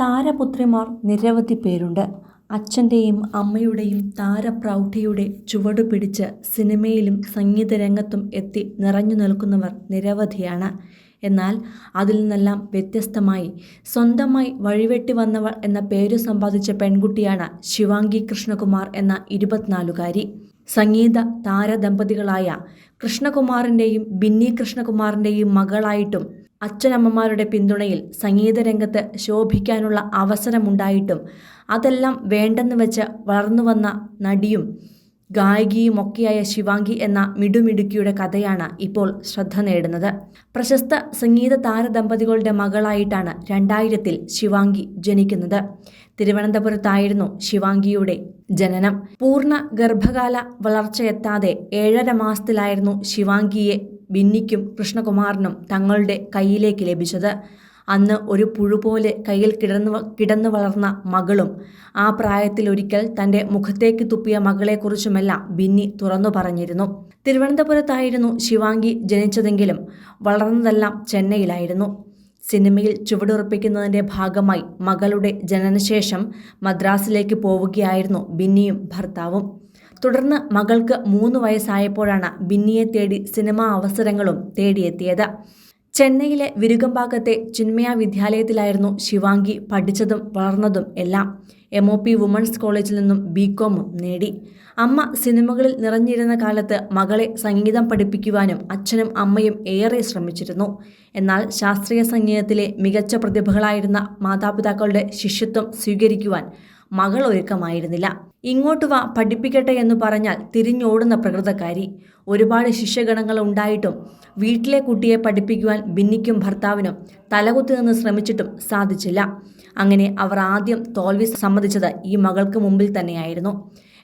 താരപുത്രിമാർ നിരവധി പേരുണ്ട്. അച്ഛന്റെയും അമ്മയുടെയും താരപ്രൗഢിയുടെ ചുവടു പിടിച്ച് സിനിമയിലും സംഗീതരംഗത്തും എത്തി നിറഞ്ഞു നിൽക്കുന്നവർ നിരവധിയാണ്. എന്നാൽ അതിൽ നിന്നെല്ലാം വ്യത്യസ്തമായി സ്വന്തമായി വഴിവെട്ടി വന്നവൾ എന്ന പേരു സമ്പാദിച്ച പെൺകുട്ടിയാണ് ശിവാംഗി കൃഷ്ണകുമാർ എന്ന ഇരുപത്തിനാലുകാരി. സംഗീത താരദമ്പതികളായ കൃഷ്ണകുമാറിന്റെയും ബിന്നി കൃഷ്ണകുമാറിന്റെയും മകളായിട്ടും അച്ഛനമ്മമാരുടെ പിന്തുണയിൽ സംഗീതരംഗത്ത് ശോഭിക്കാനുള്ള അവസരമുണ്ടായിട്ടും അതെല്ലാം വേണ്ടെന്ന് വെച്ച് വളർന്നു വന്ന നടിയും ഗായികയുമൊക്കെയായ ശിവാംഗി എന്ന മിടുമിടുക്കിയുടെ കഥയാണ് ഇപ്പോൾ ശ്രദ്ധ നേടുന്നത്. പ്രശസ്ത സംഗീത താരദമ്പതികളുടെ മകളായിട്ടാണ് രണ്ടായിരത്തിൽ ശിവാംഗി ജനിക്കുന്നത്. തിരുവനന്തപുരത്തായിരുന്നു ശിവാംഗിയുടെ ജനനം. പൂർണ ഗർഭകാല വളർച്ചയെത്താതെ ഏഴര മാസത്തിലായിരുന്നു ശിവാംഗിയെ ബിന്നിക്കും കൃഷ്ണകുമാറിനും തങ്ങളുടെ കയ്യിലേക്ക് ലഭിച്ചത്. അന്ന് ഒരു പുഴു പോലെ കയ്യിൽ കിടന്നു കിടന്നു വളർന്ന മകളും ആ പ്രായത്തിൽ ഒരിക്കൽ തന്റെ മുഖത്തേക്ക് തുപ്പിയ മകളെക്കുറിച്ചുമെല്ലാം ബിന്നി തുറന്നു പറഞ്ഞിരുന്നു. തിരുവനന്തപുരത്തായിരുന്നു ശിവാംഗി ജനിച്ചതെങ്കിലും വളർന്നതെല്ലാം ചെന്നൈയിലായിരുന്നു. സിനിമയിൽ ചുവടുറപ്പിക്കുന്നതിന്റെ ഭാഗമായി മകളുടെ ജനനശേഷം മദ്രാസിലേക്ക് പോവുകയായിരുന്നു ബിന്നിയും ഭർത്താവും. തുടർന്ന് മകൾക്ക് മൂന്ന് വയസ്സായപ്പോഴാണ് ബിന്നിയെ തേടി സിനിമാ അവസരങ്ങളും തേടിയെത്തിയത്. ചെന്നൈയിലെ വിരുകമ്പാക്കത്തെ ചിന്മയ വിദ്യാലയത്തിലായിരുന്നു ശിവാംഗി പഠിച്ചതും വളർന്നതും എല്ലാം. എം ഒ പി വുമൺസ് കോളേജിൽ നിന്നും ബി കോമും നേടി. അമ്മ സിനിമകളിൽ നിറഞ്ഞിരുന്ന കാലത്ത് മകളെ സംഗീതം പഠിപ്പിക്കുവാനും അച്ഛനും അമ്മയും ഏറെ ശ്രമിച്ചിരുന്നു. എന്നാൽ ശാസ്ത്രീയ സംഗീതത്തിലെ മികച്ച പ്രതിഭകളായിരുന്ന മാതാപിതാക്കളുടെ ശിഷ്യത്വം സ്വീകരിക്കുവാൻ മകൾ ഒരുക്കമായിരുന്നില്ല. ഇങ്ങോട്ട് വാ പഠിപ്പിക്കട്ടെ എന്ന് പറഞ്ഞാൽ തിരിഞ്ഞോടുന്ന പ്രകൃതക്കാരി. ഒരുപാട് ശിഷ്യഗണങ്ങൾ ഉണ്ടായിട്ടും വീട്ടിലെ കുട്ടിയെ പഠിപ്പിക്കുവാൻ ബിന്നിക്കും ഭർത്താവിനും തലകുത്തി നിന്ന് ശ്രമിച്ചിട്ടും സാധിച്ചില്ല. അങ്ങനെ അവർ ആദ്യം തോൽവി സമ്മതിച്ചത് ഈ മകൾക്ക് മുമ്പിൽ തന്നെയായിരുന്നു.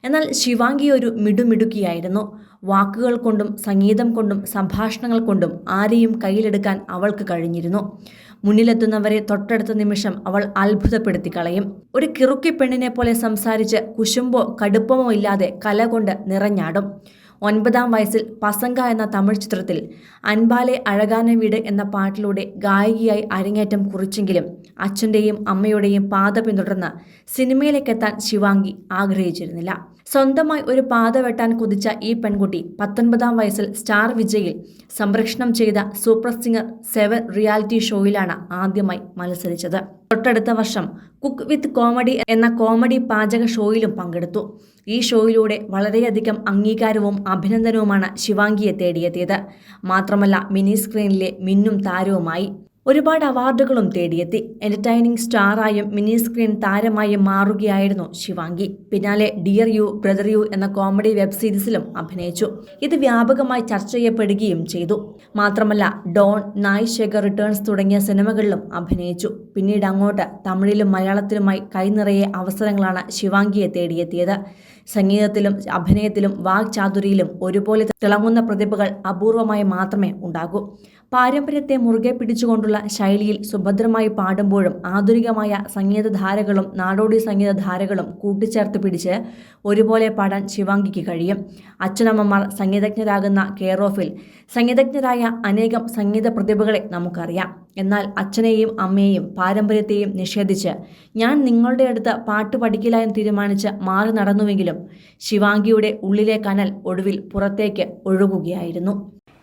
എന്നാൽ ശിവാംഗി ഒരു മിടുമിടുക്കിയായിരുന്നു. വാക്കുകൾ കൊണ്ടും സംഗീതം കൊണ്ടും സംഭാഷണങ്ങൾ കൊണ്ടും ആരെയും കയ്യിലെടുക്കാൻ അവൾക്ക് കഴിഞ്ഞിരുന്നു. മുന്നിലെത്തുന്നവരെ തൊട്ടടുത്ത നിമിഷം അവൾ അത്ഭുതപ്പെടുത്തി കളയും. ഒരു കിറുക്കി പെണ്ണിനെ പോലെ സംസാരിച്ച് കുശുമ്പോ കടുപ്പമോ ഇല്ലാതെ കല കൊണ്ട് നിറഞ്ഞാടും. ഒൻപതാം വയസ്സിൽ പസങ്ക എന്ന തമിഴ് ചിത്രത്തിൽ അൻപാലെ അഴകാന വീട് എന്ന പാട്ടിലൂടെ ഗായികയായി അരങ്ങേറ്റം കുറിച്ചെങ്കിലും അച്ഛന്റെയും അമ്മയുടെയും പാത പിന്തുടർന്ന് സിനിമയിലേക്കെത്താൻ ശിവാംഗി ആഗ്രഹിച്ചിരുന്നില്ല. സ്വന്തമായി ഒരു പാത വെട്ടാൻ കുതിച്ച ഈ പെൺകുട്ടി പത്തൊൻപതാം വയസ്സിൽ സ്റ്റാർ വിജയിൽ സംരക്ഷണം ചെയ്ത സൂപ്പർ സിംഗർ സെവൻ റിയാലിറ്റി ഷോയിലാണ് ആദ്യമായി മത്സരിച്ചത്. തൊട്ടടുത്ത വർഷം കുക്ക് വിത്ത് കോമഡി എന്ന കോമഡി പാചക ഷോയിലും പങ്കെടുത്തു. ഈ ഷോയിലൂടെ വളരെയധികം അംഗീകാരവും അഭിനന്ദനവുമാണ് ശിവാംഗിയെ തേടിയെത്തിയത്. മാത്രമല്ല മിനി സ്ക്രീനിലെ മിന്നും താരവുമായി. ഒരുപാട് അവാർഡുകളും തേടിയെത്തി. എന്റർടൈനിങ് സ്റ്റാറായും മിനി സ്ക്രീൻ താരമായും മാറുകയായിരുന്നു ശിവാംഗി. പിന്നാലെ ഡിയർ യു ബ്രദർ യു എന്ന കോമഡി വെബ് സീരീസിലും അഭിനയിച്ചു. ഇത് വ്യാപകമായി ചർച്ച ചെയ്യപ്പെടുകയും ചെയ്തു. മാത്രമല്ല ഡോൺ നായ് ശേഖർ റിട്ടേൺസ് തുടങ്ങിയ സിനിമകളിലും അഭിനയിച്ചു. പിന്നീട് അങ്ങോട്ട് തമിഴിലും മലയാളത്തിലുമായി കൈനിറയെ അവസരങ്ങളാണ് ശിവാംഗിയെ തേടിയെത്തിയത്. സംഗീതത്തിലും അഭിനയത്തിലും വാഗ്ചാതുരിയിലും ഒരുപോലെ തിളങ്ങുന്ന പ്രതിഭകൾ അപൂർവമായി മാത്രമേ ഉണ്ടാകൂ. പാരമ്പര്യത്തെ മുറുകെ പിടിച്ചുകൊണ്ടുള്ള ശൈലിയിൽ സുഭദ്രമായി പാടുമ്പോഴും ആധുനികമായ സംഗീതധാരകളും നാടോടി സംഗീതധാരകളും കൂട്ടിച്ചേർത്ത് പിടിച്ച് ഒരുപോലെ പാടാൻ ശിവാംഗിക്ക് കഴിയും. അച്ഛനമ്മമാർ സംഗീതജ്ഞരാകുന്ന കെയർ ഓഫിൽ സംഗീതജ്ഞരായ അനേകം സംഗീത പ്രതിഭകളെ നമുക്കറിയാം. എന്നാൽ അച്ഛനെയും അമ്മയെയും പാരമ്പര്യത്തെയും നിഷേധിച്ച് ഞാൻ നിങ്ങളുടെ അടുത്ത് പാട്ട് പഠിക്കില്ല എന്ന് തീരുമാനിച്ച് മാറി നടന്നുവെങ്കിലും ശിവാംഗിയുടെ ഉള്ളിലെ കനൽ ഒടുവിൽ പുറത്തേക്ക് ഒഴുകുകയായിരുന്നു.